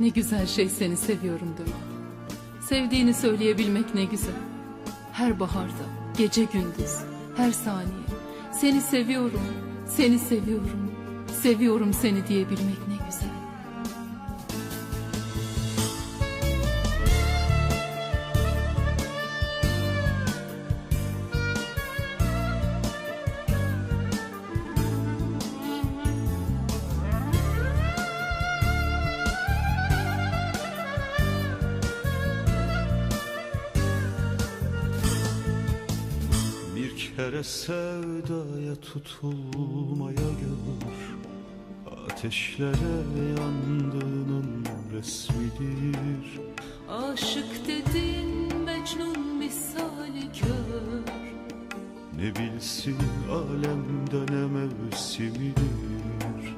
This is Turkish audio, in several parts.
Ne güzel şey seni seviyorum demek. Sevdiğini söyleyebilmek ne güzel. Her baharda, gece gündüz, her saniye. Seni seviyorum, seni seviyorum, seviyorum seni diyebilmek ne güzel. Kere sevdaya tutulmaya gör. Ateşlere yandığının resmidir. Aşık dedin Mecnun misali kör. Ne bilsin alemden ne mevsimidir.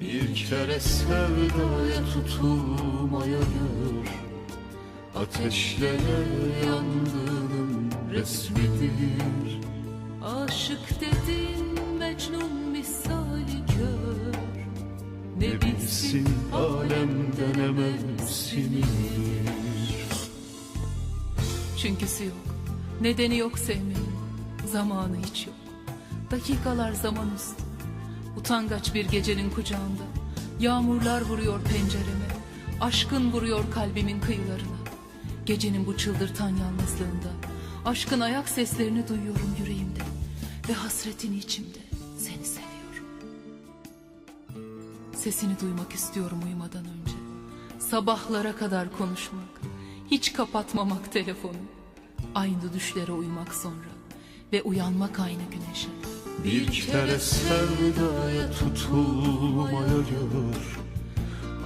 Bir kere sevdaya tutulmaya gör. Ateşlere yandığının resmidir Aşık dedin Mecnun misali kör. Ne bilsin alemden ne mevsimidir Çünküsü yok. Nedeni yok sevmenin. Zamanı hiç yok. Dakikalar zaman üstü. Utangaç bir gecenin kucağında. Yağmurlar vuruyor pencereme. Aşkın vuruyor kalbimin kıyılarına. Gecenin bu çıldırtan yalnızlığında. Aşkın ayak seslerini duyuyorum yüreğimde. Ve hasretini içimde. Seni seviyorum. Sesini duymak istiyorum uyumadan önce. Sabahlara kadar konuşmak. Hiç kapatmamak telefonu. Aynı düşlere uyumak sonra. Ve uyanmak aynı güneşe. Bir kere sevdaya tutulmaya gör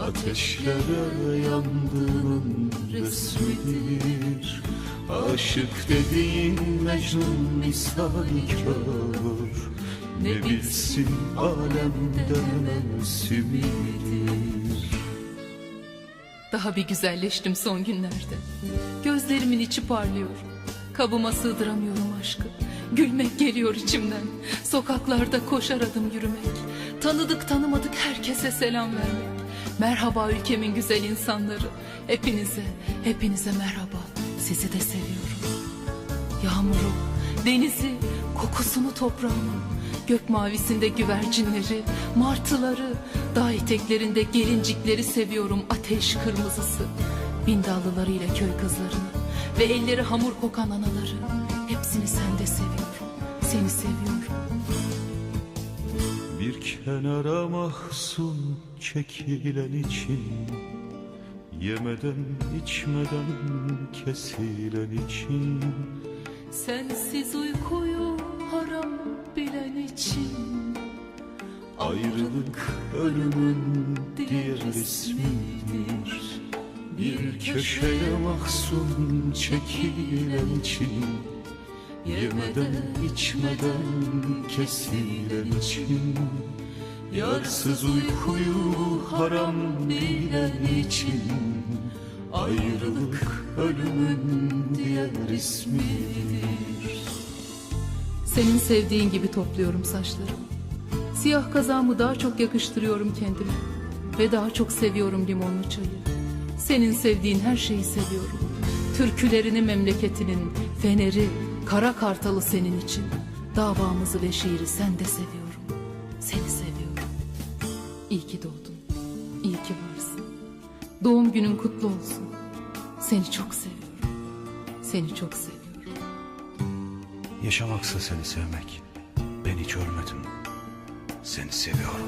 Ateşlere yandığının resmidir Aşık dediğin Mecnun misali kör Ne bilsin alemde mevsimidir Daha bir güzelleştim son günlerde. Gözlerimin içi parlıyor. Kabıma sığdıramıyorum aşkı. Gülmek geliyor içimden. Sokaklarda koşar adım yürümek. Tanıdık tanımadık herkese selam vermek. Merhaba ülkemin güzel insanları. Hepinize, hepinize merhaba. Sizi de seviyorum. Yağmuru, denizi, kokusunu toprağımın, gök mavisinde güvercinleri, martıları, dağ eteklerinde gelincikleri seviyorum ateş kırmızısı, bindallılarıyla köy kızlarını ve elleri hamur kokan anaları, hepsini sende seviyorum, seni seviyorum. Bir kenara mahzun çekilen için Yemeden içmeden kesilen için. Sensiz uykuyu haram bilen için. Ayrılık ölümün diğer ismidir. Bir köşeye mahzun çekilen için. Yemeden içmeden kesilen için Yarsız uykuyu haram bilen için Ayrılık ölümün diğer ismidir Senin sevdiğin gibi topluyorum saçlarımı. Siyah kazağımı daha çok yakıştırıyorum kendime. Ve daha çok seviyorum limonlu çayı. Senin sevdiğin her şeyi seviyorum. Türkülerini memleketinin, feneri, kara kartalı senin için. Davamızı ve şiiri sen de seviyorum. İyi ki doğdun. İyi ki varsın. Doğum günün kutlu olsun. Seni çok seviyorum. Seni çok seviyorum. Yaşamaksa seni sevmek. Ben hiç ölmedim. Seni seviyorum.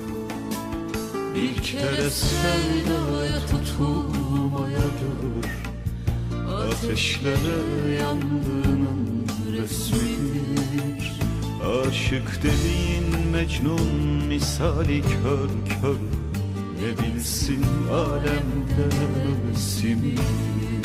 Bir kere sevdaya tutulmaya gör Ateşlere yandığının resmidir Aşık dediğin Mecnun misali kör kör. Ne bilsin alemde mevsimidir